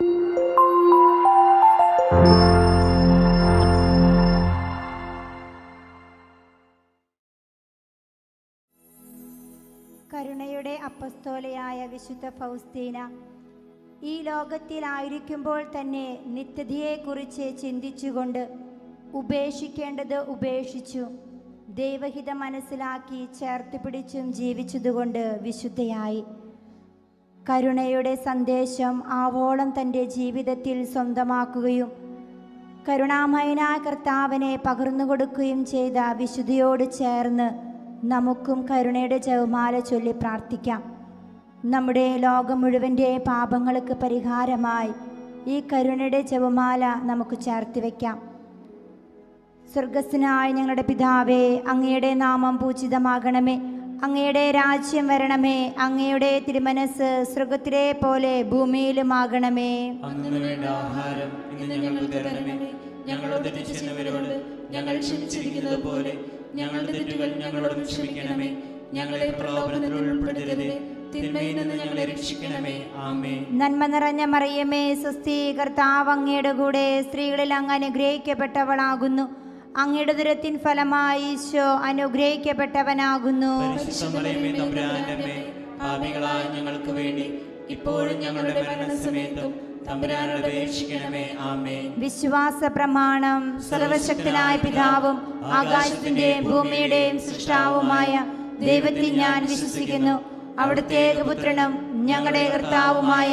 കരുണയുടെ അപ്പസ്തോലയായ വിശുദ്ധ ഫൗസ്തീന ഈ ലോകത്തിലായിരിക്കുമ്പോൾ തന്നെ നിത്യതയെക്കുറിച്ച് ചിന്തിച്ചുകൊണ്ട് ഉപേക്ഷിക്കേണ്ടത് ഉപേക്ഷിച്ചു ദൈവഹിതം മനസ്സിലാക്കി ചേർത്ത് പിടിച്ചും ജീവിച്ചതുകൊണ്ട് വിശുദ്ധയായി. കരുണയുടെ സന്ദേശം ആവോളം തന്റെ ജീവിതത്തിൽ സ്വന്തമാക്കുകയും കരുണാമയനായ കർത്താവിനെ പകർന്നു കൊടുക്കുകയും ചെയ്ത വിശുദ്ധിയോട് ചേർന്ന് നമുക്കും കരുണയുടെ ജവമാല ചൊല്ലി പ്രാർത്ഥിക്കാം. നമ്മുടെ ലോകം മുഴുവന്റെ പാപങ്ങൾക്ക് പരിഹാരമായി ഈ കരുണയുടെ ജപമാല നമുക്ക് ചേർത്ത് വയ്ക്കാം സ്വർഗസ്നായ ഞങ്ങളുടെ പിതാവേ അങ്ങയുടെ നാമം പൂജിതമാകണമേ. അങ്ങയുടെ രാജ്യം വരണമേ അങ്ങയുടെ തിരുമനസ് സ്വർഗത്തിലെ പോലെ ഭൂമിയിലുമാകണമേ. ആഹാരം ഞങ്ങളോട് തെറ്റിച്ചവരോട് ഞങ്ങൾ ക്ഷമിച്ചിരിക്കുന്നത് പോലെ ഞങ്ങളുടെ തെറ്റുകൾ ഞങ്ങളോട് ക്ഷമിക്കണമേ. ഞങ്ങളെ പ്രലോഭനത്തിൽ ഉൾപ്പെടുത്തരുതേ. തിന്മയിൽ നിന്ന് ഞങ്ങളെ രക്ഷിക്കണമേ. ആമേ നന്മ നിറഞ്ഞ മറിയമേ സ്വസ്തി കർത്താവ് അങ്ങയുടെ കൂടെ സ്ത്രീകളിൽ അങ്ങ് അനുഗ്രഹിക്കപ്പെട്ടവളാകുന്നു. അങ്ങയുടെ ദുരത്തിൻ ഫലമായി ഈശോ അനുഗ്രഹിക്കപ്പെട്ടവനാകുന്നു. പാപികളായ ഞങ്ങൾക്ക് വേണ്ടി ഇപ്പോഴും ഞങ്ങളുടെ മരണസമയത്തും വിശ്വാസ പ്രമാണം സർവശക്തനായ പിതാവും ആകാശത്തിന്റെയും ഭൂമിയുടെയും സൃഷ്ടാവുമായ ദൈവത്തിൽ ഞാൻ വിശ്വസിക്കുന്നു. അവിടുത്തെ പുത്രനും ഞങ്ങളുടെ കർത്താവുമായ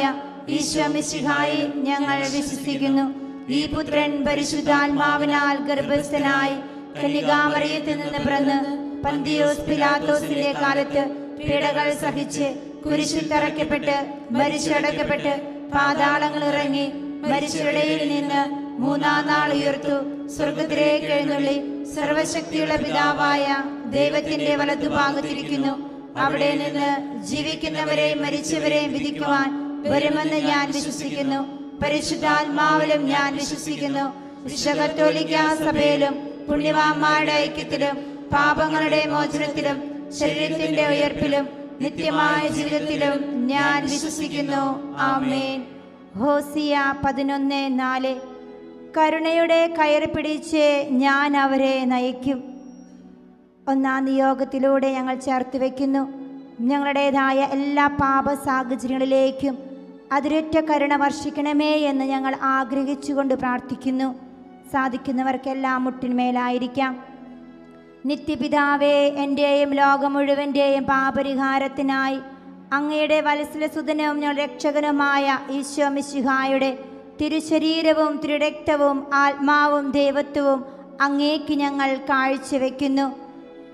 ഈശോ മിശിഹായി ഞങ്ങൾ വിശ്വസിക്കുന്നു. ഈ പുത്രൻ പരിശുദ്ധാത്മാവിനാൽ ഗർഭസ്ഥനായി കന്യകാമറിയത്തിൽ നിന്ന് പിറന്ന് പന്തിയോസ് പിലാത്തോസിന്റെ കാലത്ത് പീഡകൾ സഹിച്ച് കുരിശിൽ തറയ്ക്കപ്പെട്ട് മരിച്ചടക്കപ്പെട്ട് പാതാളങ്ങൾ ഇറങ്ങി മരിച്ചിടയിൽ നിന്ന് മൂന്നാം നാൾ ഉയർത്തു. സ്വർഗത്തിലേക്ക് എഴുന്നള്ളി സർവശക്തിയുള്ള പിതാവായ ദൈവത്തിന്റെ വലത്തുഭാഗത്തിരിക്കുന്നു. അവിടെ നിന്ന് ജീവിക്കുന്നവരെയും മരിച്ചവരെയും വിധിക്കുവാൻ വരുമെന്ന് ഞാൻ വിശ്വസിക്കുന്നു. പരിശുദ്ധാത്മാവിലും ഞാൻ വിശ്വസിക്കുന്നു. വിശ്വകത്തോലിക്ക സഭയിലും പുണ്യവാന്മാരുടെ ഐക്യത്തിലും പാപങ്ങളുടെ മോചനത്തിലും ശരീരത്തിന്റെ ഉയർപ്പിലും നിത്യമായ ജീവിതത്തിലും ഞാൻ വിശ്വസിക്കുന്നു. ആമേൻ. ഹോസിയ പതിനൊന്ന് നാല്. കരുണയുടെ കയറി പിടിച്ച് ഞാൻ അവരെ നയിക്കും. ഒന്നാം നിയോഗത്തിലൂടെ ഞങ്ങൾ ചേർത്ത് വയ്ക്കുന്നു. ഞങ്ങളുടേതായ എല്ലാ പാപ സാഹചര്യങ്ങളിലേക്കും അതിരൊറ്റ കരുണ വർഷിക്കണമേ എന്ന് ഞങ്ങൾ ആഗ്രഹിച്ചുകൊണ്ട് പ്രാർത്ഥിക്കുന്നു. സാധിക്കുന്നവർക്കെല്ലാം മുട്ടിന്മേലായിരിക്കാം. നിത്യപിതാവേ എന്റെയും ലോകം മുഴുവന്റെയും പാപരിഹാരത്തിനായി അങ്ങയുടെ വത്സലസുതനും രക്ഷകനുമായ ഈശോ മിശിഹായുടെ തിരുശരീരവും തിരുരക്തവും ആത്മാവും ദൈവത്വവും അങ്ങേക്ക് ഞങ്ങൾ കാഴ്ചവെക്കുന്നു.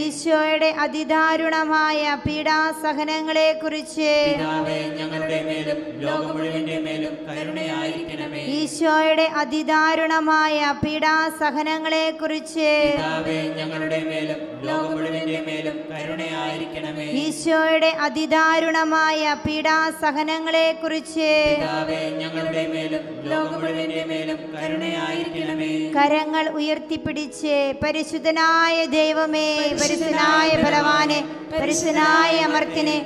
ഈശോയുടെ അതിദാരുണമായ പീഡാസഹനങ്ങളെ കുറിച്ച് ഞങ്ങളുടെ മേലും ലോകം മേലും കരുണയായിരിക്കണമേ. ഈശോയുടെ അതിദാരുണമായ പീഡാസഹനങ്ങളെ കുറിച്ച് ഞങ്ങളുടെ മേലും ലോകം മേലും കരുണയായിരിക്കണമേ. ഈശോയുടെ അതിദാരുണമായ പീഡാസഹനങ്ങളെ കുറിച്ച് ഞങ്ങളുടെ മേലും ലോകം മേലും കരുണയായിരിക്കണമേ. കരങ്ങൾ ഉയർത്തിപ്പിടിച്ച് പരിശുദ്ധനായ ദൈവമേ പരിശുദ്ധനായ ബലവാനെ പരിശുദ്ധനായ അമർത്തിനെ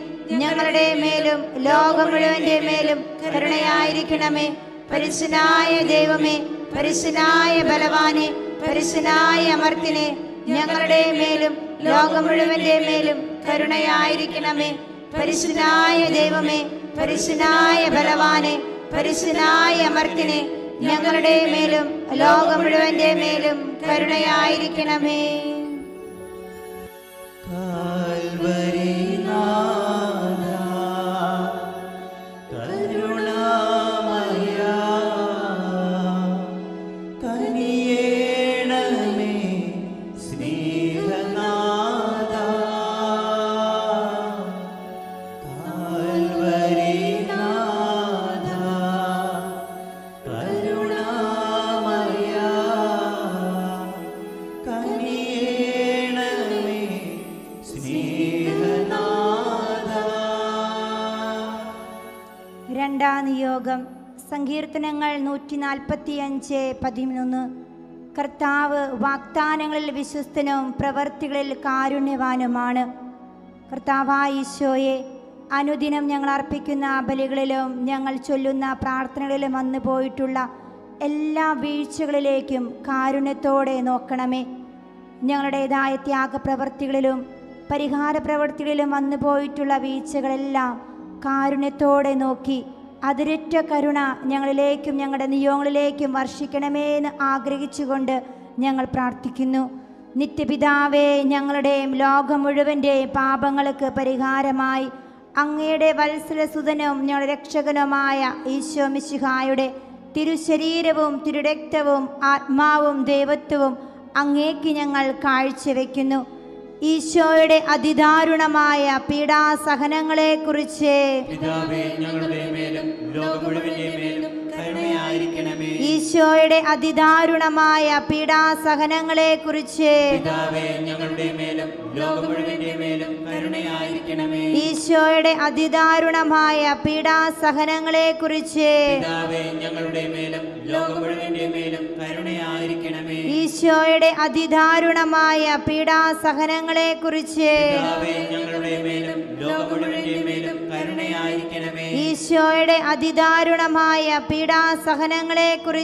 ഞങ്ങളുടെ മേലും ലോകം മുഴുവന്റെ മേലും കരുണയായിരിക്കണമേ. പരിശുദ്ധനായ ദൈവമേ പരിശുദ്ധനായ ബലവാനെ പരിശുദ്ധനായ അമർത്തിനെ ഞങ്ങളുടെ മേലും ലോകം മുഴുവന്റെ മേലും കരുണയായിരിക്കണമേ. പരിശുദ്ധനായ ദൈവമേ പരിശുദ്ധനായ ബലവാനെ പരിശുദ്ധനായ അമർത്തിനെ ഞങ്ങളുടെ മേലും ലോകം മുഴുവന്റെ മേലും കരുണയായിരിക്കണമേ. സങ്കീർത്തനങ്ങൾ നൂറ്റി നാൽപ്പത്തി അഞ്ച് പതിമൂന്ന് കർത്താവ് വാഗ്ദാനങ്ങളിൽ വിശ്വസ്തനും പ്രവർത്തികളിൽ കാരുണ്യവാനുമാണ്. കർത്താവായിശോയെ അനുദിനം ഞങ്ങൾ അർപ്പിക്കുന്ന ബലികളിലും ഞങ്ങൾ ചൊല്ലുന്ന പ്രാർത്ഥനകളിലും വന്നു പോയിട്ടുള്ള എല്ലാ വീഴ്ചകളിലേക്കും കാരുണ്യത്തോടെ നോക്കണമേ. ഞങ്ങളുടേതായ ത്യാഗപ്രവർത്തികളിലും പരിഹാര പ്രവർത്തികളിലും വന്നു പോയിട്ടുള്ള വീഴ്ചകളെല്ലാം കാരുണ്യത്തോടെ നോക്കി അതിരറ്റ കരുണ ഞങ്ങളിലേക്കും ഞങ്ങളുടെ നിയോഗങ്ങളിലേക്കും വർഷിക്കണമേ എന്ന് ആഗ്രഹിച്ചുകൊണ്ട് ഞങ്ങൾ പ്രാർത്ഥിക്കുന്നു. നിത്യപിതാവേ ഞങ്ങളുടെയും ലോകം മുഴുവന്റെയും പാപങ്ങൾക്ക് പരിഹാരമായി. അങ്ങയുടെ വത്സലസുതനും ഞങ്ങളുടെ രക്ഷകനുമായ ഈശോ മിശിഹായുടെ തിരുശരീരവും തിരുരക്തവും ആത്മാവും ദൈവത്വവും അങ്ങേക്ക് ഞങ്ങൾ കാഴ്ചവെക്കുന്നു. ഈശോയുടെ അതിദാരുണമായ പീഡാസഹനങ്ങളെക്കുറിച്ച് പിതാവേ ഞങ്ങളുടെ മേലും കരുണയായിരിക്കണമേ. ഈശോയുടെ അതിദാരുണമായ പീഡാസഹനങ്ങളെക്കുറിച്ച് മേലും കരുണയായിരിക്കണമേ. ഈശോയുടെ അതിദാരുണമായ പീഡാസഹനങ്ങളെക്കുറിച്ച് മേലും കരുണയായിരിക്കണമേ. ഈശോയുടെ അതിദാരുണമായ പീഡാസഹനങ്ങളെക്കുറിച്ച് മേലും കരുണയായിരിക്കണമേ. ഈശോയുടെ അതിദാരുണമായ പീഡാസഹനങ്ങളെക്കുറിച്ച്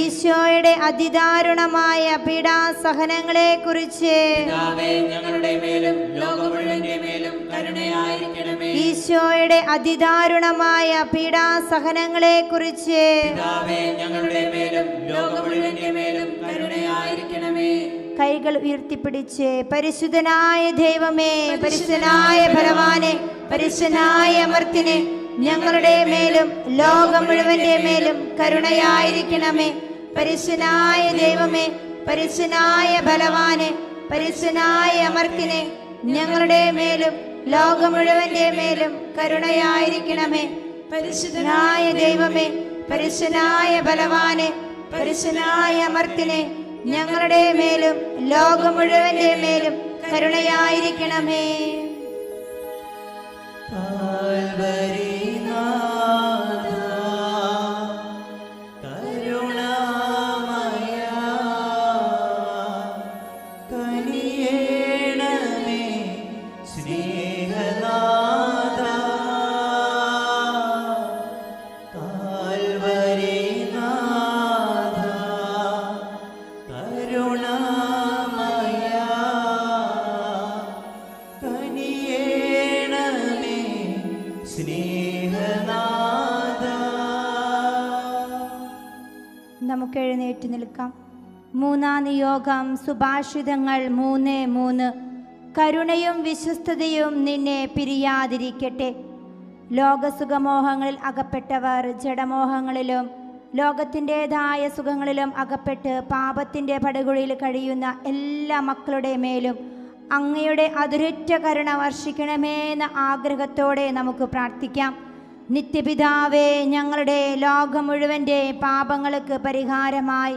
ഈശോയുടെ അതിദാരുണമായ മേലും കരുണയായിരിക്കണമേ. ഈശോയുടെ അതിദാരുണമായ മേലും കരുണയായിരിക്കണമേ. കൈകൾ ഉയർത്തിപ്പിടിച്ച് പരിശുദ്ധനായ ദൈവമേ പരിശുദ്ധനായ ഭഗവാനെ പരിശുദ്ധനായ അമർത്തിനെ ഞങ്ങളുടെ മേലും ലോകം മുഴുവന്റെ മേലും കരുണയായിരിക്കണമേ. പരിശുനായ ദൈവമേ പരിശുനായ ബലവാനെ പരിശുനായ അമർത്തിനെ ഞങ്ങളുടെ മേലും ലോകം മുഴുവന്റെ മേലും കരുണയായിരിക്കണമേ. പരിശുദ്ധനായ ദൈവമേ പരിശുനായ ബലവാനെ പരിശുനായ അമർത്തിനെ ഞങ്ങളുടെ മേലും ലോകം മുഴുവന്റെ മേലും കരുണയായിരിക്കണമേ. സുഭാഷിതങ്ങൾ മൂന്ന് മൂന്ന്. കരുണയും വിശ്വസ്തതയും നിന്നെ പിരിയാതിരിക്കട്ടെ. ലോകസുഖമോഹങ്ങളിൽ അകപ്പെട്ടവർ ജഡമോഹങ്ങളിലും ലോകത്തിന്റെതായ സുഖങ്ങളിലും അകപ്പെട്ട് പാപത്തിന്റെ പടുകുഴിയിൽ കഴിയുന്ന എല്ലാ മക്കളുടെ മേലും അങ്ങയുടെ അതിരുറ്റ കരുണ വർഷിക്കണമേ എന്ന ആഗ്രഹത്തോടെ നമുക്ക് പ്രാർത്ഥിക്കാം. നിത്യപിതാവേ ഞങ്ങളുടെ ലോകം മുഴുവന്റെ പാപങ്ങൾക്ക് പരിഹാരമായി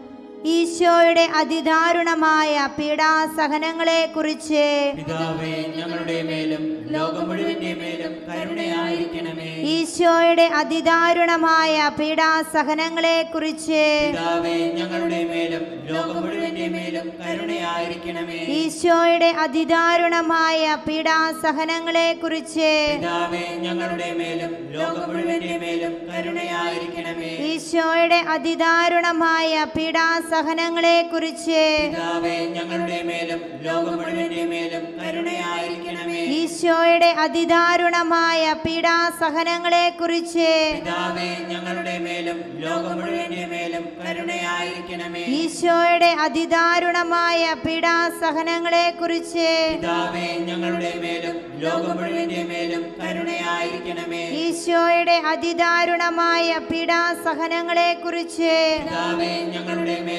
ഈശോയുടെ അതിദാരുണമായ പീഡാസഹനങ്ങളെ കുറിച്ച് ഈശോയുടെ അതിദാരുണമായ പീഡാസഹനങ്ങളെ കുറിച്ച് ഈശോയുടെ അതിദാരുണമായ പീഡാസഹനങ്ങളെ കുറിച്ച് ഈശോയുടെ അതിദാരുണമായ പീഡാസഹനങ്ങളെക്കുറിച്ച് പിതാവേ ഞങ്ങളുടെ മേലും ലോകം മുഴുവന്റെ മേലും കരുണയായിരിക്കണമേ. ഈശോയുടെ അതിദാരുണമായ പീഡാസഹനങ്ങളെക്കുറിച്ച് സഹനങ്ങളെ ഞങ്ങളുടെ മേലും ലോകം മുഴുവന്റെ മേലും കരുണയായിരിക്കണമേ. ഈശോയുടെ അതിദാരുണമായ പീഡാസഹനങ്ങളെക്കുറിച്ച് പിതാവേ ഞങ്ങളുടെ മേലും ലോകം മുഴുവന്റെ മേലും കരുണയായിരിക്കണമേ. ഈശോയുടെ അതിദാരുണമായ പീഡാസഹനങ്ങളെക്കുറിച്ച് ഞങ്ങളുടെ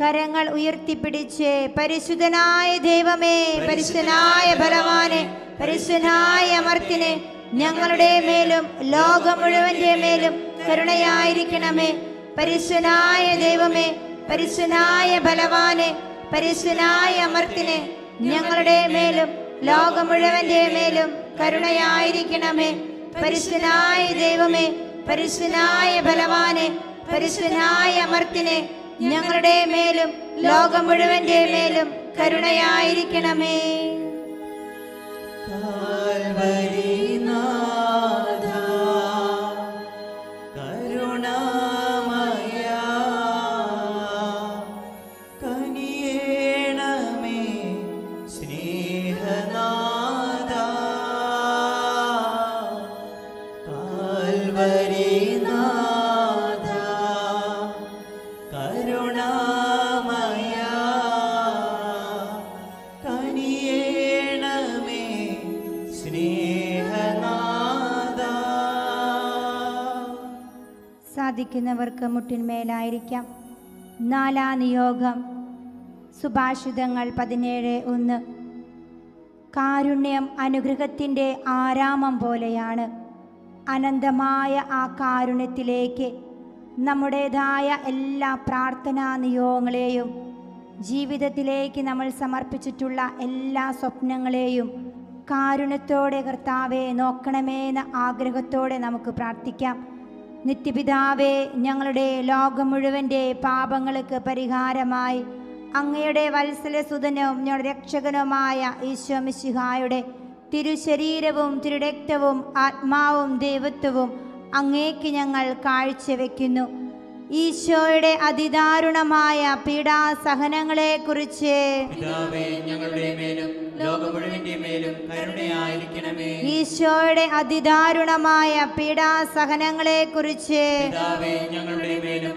കരങ്ങൾ ഉയർത്തിപ്പിടിച്ച് പരിശുദ്ധനായ ദൈവമേ പരിശുദ്ധനായ ബലവാനെ പരിശുദ്ധനായ അമർത്തിനെ ഞങ്ങളുടെ മേലും ലോകം മുഴുവന്റെ മേലും കരുണയായിരിക്കണമേ. പരിശുദ്ധനായ ദൈവമേ പരിശുദ്ധനായ ബലവാനെ പരിശുദ്ധനായ അമർത്തിനെ ഞങ്ങളുടെ മേലും ലോകം മുഴുവന്റെ മേലും കരുണയായിരിക്കണമേ. പരിശുദ്ധനായ ദൈവമേ പരിശുദ്ധനായ ബലവാനെ പരിശുദ്ധനായ അമർത്തിനെ ഞങ്ങളുടെ മേലും ലോകം മുഴുവന്റെ മേലും കരുണയായിരിക്കണമേ. കാൽവരിനാഥ, സാധിക്കുന്നവർക്ക് മുട്ടിന്മേലായിരിക്കാം. നാലാം നിയോഗം സുഭാഷിതങ്ങൾ പതിനേഴ് ഒന്ന്. കാരുണ്യം അനുഗ്രഹത്തിന്റെ ആരാമം പോലെയാണ്. അനന്തമായ ആ കാരുണ്യത്തിലേക്ക് നമ്മുടേതായ എല്ലാ പ്രാർത്ഥനാ നിയോഗങ്ങളെയും ജീവിതത്തിലേക്ക് നമ്മൾ സമർപ്പിച്ചിട്ടുള്ള എല്ലാ സ്വപ്നങ്ങളെയും കാരുണ്യത്തോടെ കർത്താവെ നോക്കണമേന്ന ആഗ്രഹത്തോടെ നമുക്ക് പ്രാർത്ഥിക്കാം. നിത്യപിതാവേ ഞങ്ങളുടെ ലോകം മുഴുവന്റെ പാപങ്ങൾക്ക് പരിഹാരമായി. അങ്ങയുടെ വത്സല വത്സലസുതനും ഞങ്ങളുടെ രക്ഷകനുമായ ഈശോ മിശിഹായുടെ തിരുശരീരവും തിരുരക്തവും ആത്മാവും ദൈവത്വവും അങ്ങേക്ക് ഞങ്ങൾ കാഴ്ചവെക്കുന്നു. ഈശോയുടെ അതിദാരുണമായ പീഡാസഹനങ്ങളെക്കുറിച്ച് ഞങ്ങളുടെ ഈശോയുടെ അതിദാരുണമായ പീഡാസഹനങ്ങളെ കുറിച്ച് ഞങ്ങളുടെ മേലും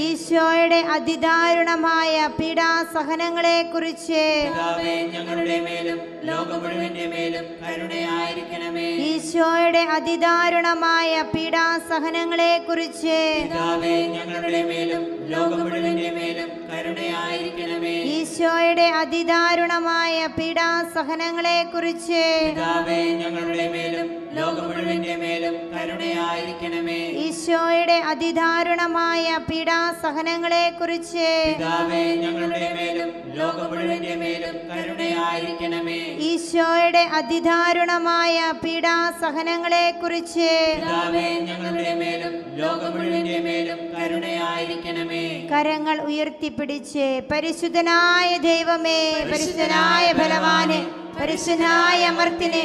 ഈശോയുടെ അതിദാരുണമായ പീഡാസഹനങ്ങളെ കുറിച്ച് ഞങ്ങളുടെ മേലും ലോകം കരുണയായിരിക്കണമേ. ഈശോയുടെ അതിദാരുണമായ പീഡാസഹനങ്ങളെക്കുറിച്ച് പിതാവേ ഈശോയുടെ അതിദാരുണമായ പീഡാസഹനങ്ങളെ കുറിച്ച് ഞങ്ങളുടെ മേലും ലോകം മുഴുവന്റെ മേലും കരുണയായിരിക്കണമേ. ഈശോയുടെ അതിദാരുണമായ പീഡാസഹനങ്ങളെ കുറിച്ച് ഞങ്ങളുടെ മേലും ലോകം മുഴുവന്റെ മേലും കരുണയായിരിക്കണമേ. ഈശോയുടെ അതിദാരുണമായ പീഡാസഹനങ്ങളെ കുറിച്ച് ഞങ്ങളുടെ മേലും ലോകം മുഴുവന്റെ മേലും കരുണയായിരിക്കണമേ. കരങ്ങൾ ഉയർത്തിപ്പിടിച്ച് പരിശുദ്ധനായ ദൈവമേ പരിശുദ്ധനായ ഫലവാനെ പരിശുദ്ധനായ അമർത്തിനെ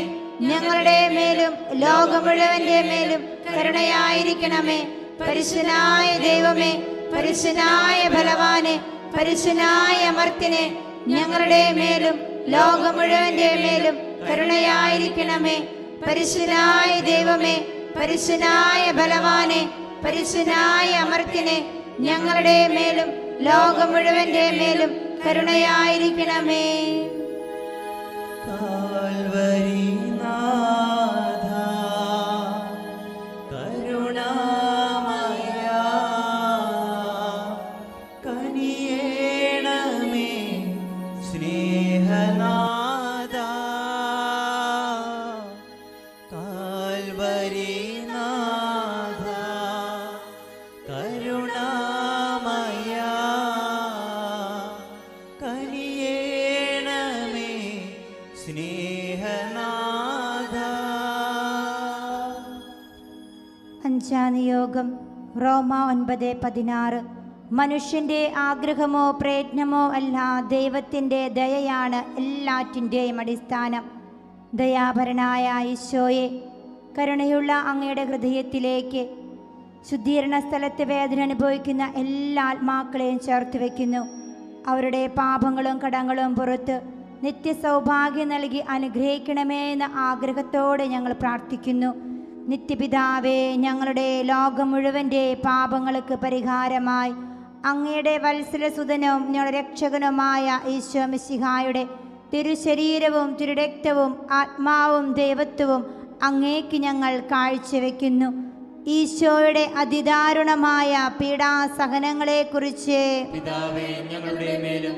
ഞങ്ങളുടെ മേലും ലോകം മുഴുവന്റെ മേലും കരുണയായിരിക്കണമേ. പരിശുദ്ധനായ ദൈവമേ പരിശുദ്ധനായ ഫലവാനെ പരിശുദ്ധനായ അമർത്തിനെ ഞങ്ങളുടെ മേലും ലോകം മുഴുവന്റെ മേലും കരുണയായിരിക്കണമേ. പരിശുദ്ധനായ ദൈവമേ പരിശുദ്ധനായ ബലവാനെ പരിശുദ്ധനായ അമർത്തിനെ ഞങ്ങളുടെ മേലും ലോകം മുഴുവന്റെ മേലും കരുണയായിരിക്കണമേ. കനിയേണമേ അഞ്ചാം നിയോഗം റോമ ഒൻപത് പതിനാറ്. മനുഷ്യന്റെ ആഗ്രഹമോ പ്രയത്നമോ അല്ല ദൈവത്തിന്റെ ദയയാണ് എല്ലാറ്റിന്റെയും അടിസ്ഥാനം. ദയാപരനായ ഈശോയെ കരുണയുള്ള അങ്ങയുടെ ഹൃദയത്തിലേക്ക് ശുദ്ധീകരണ സ്ഥലത്ത് വേദന അനുഭവിക്കുന്ന എല്ലാ ആത്മാക്കളെയും ചേർത്ത് വയ്ക്കുന്നു അവരുടെ പാപങ്ങളും കടങ്ങളും പുറത്ത് നിത്യസൗഭാഗ്യം നൽകി അനുഗ്രഹിക്കണമേ എന്ന ആഗ്രഹത്തോടെ ഞങ്ങൾ പ്രാർത്ഥിക്കുന്നു. നിത്യപിതാവേ ഞങ്ങളുടെ ലോകം മുഴുവന്റെ പാപങ്ങൾക്ക് പരിഹാരമായി. അങ്ങയുടെ വത്സലസുതനും ഞങ്ങളുടെ രക്ഷകനുമായ ഈശോ മിശിഹായുടെ തിരുശരീരവും തിരുരക്തവും ആത്മാവും ദൈവത്വവും അങ്ങേക്ക് ഞങ്ങൾ കാഴ്ചവെക്കുന്നു. ഈശോയുടെ അതിദാരുണമായ പീഡാസഹനങ്ങളെക്കുറിച്ച് പിതാവേ ഞങ്ങളുടെ മേലും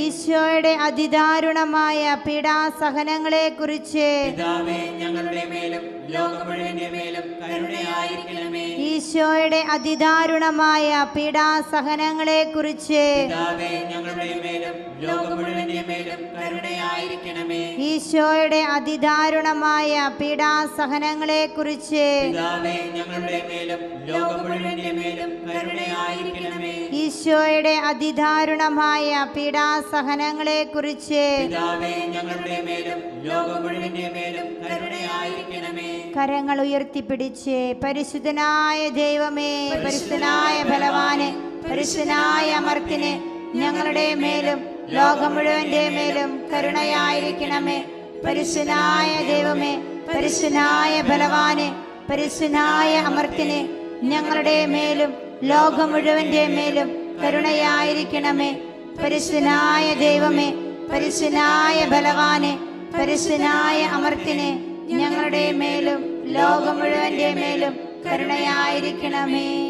ഈശോയുടെ അതിദാരുണമായ ലോകം കരുണയായിരിക്കണമേ. ഈശോയുടെ അതിദാരുണമായ ലോകം കരുണയായിരിക്കണമേ. ഈശോയുടെ അതിദാരുണമായ പീഡാസഹനങ്ങളെ കുറിച്ച് ഞങ്ങളുടെ ഈശോയുടെ അതിദാരുണമായ പീഡാസഹനങ്ങളെ കുറിച്ച് കരങ്ങൾ ഉയർത്തിപ്പിടിച്ച് പരിശുദ്ധനായ ദൈവമേ പരിശുദ്ധനായ ബലവാന് പരിശുദ്ധനായ അമർത്തിന് ഞങ്ങളുടെ മേലും ലോകം മുഴുവന്റെ മേലും കരുണയായിരിക്കണമേ. പരിശുദ്ധനായ ദൈവമേ പരിശുദ്ധനായ ബലവാന് പരിശുദ്ധനായ അമർത്തിന് ഞങ്ങളുടെ മേലും ലോകം മുഴുവന്റെ മേലും കരുണയായിരിക്കണമേ. പരിശുനായ ദൈവമേ പരിശുനായ ബലവാനെ പരിശുനായ അമർത്തിനെ ഞങ്ങളുടെ മേലും ലോകം മുഴുവന്റെ മേലും കരുണയായിരിക്കണമേ.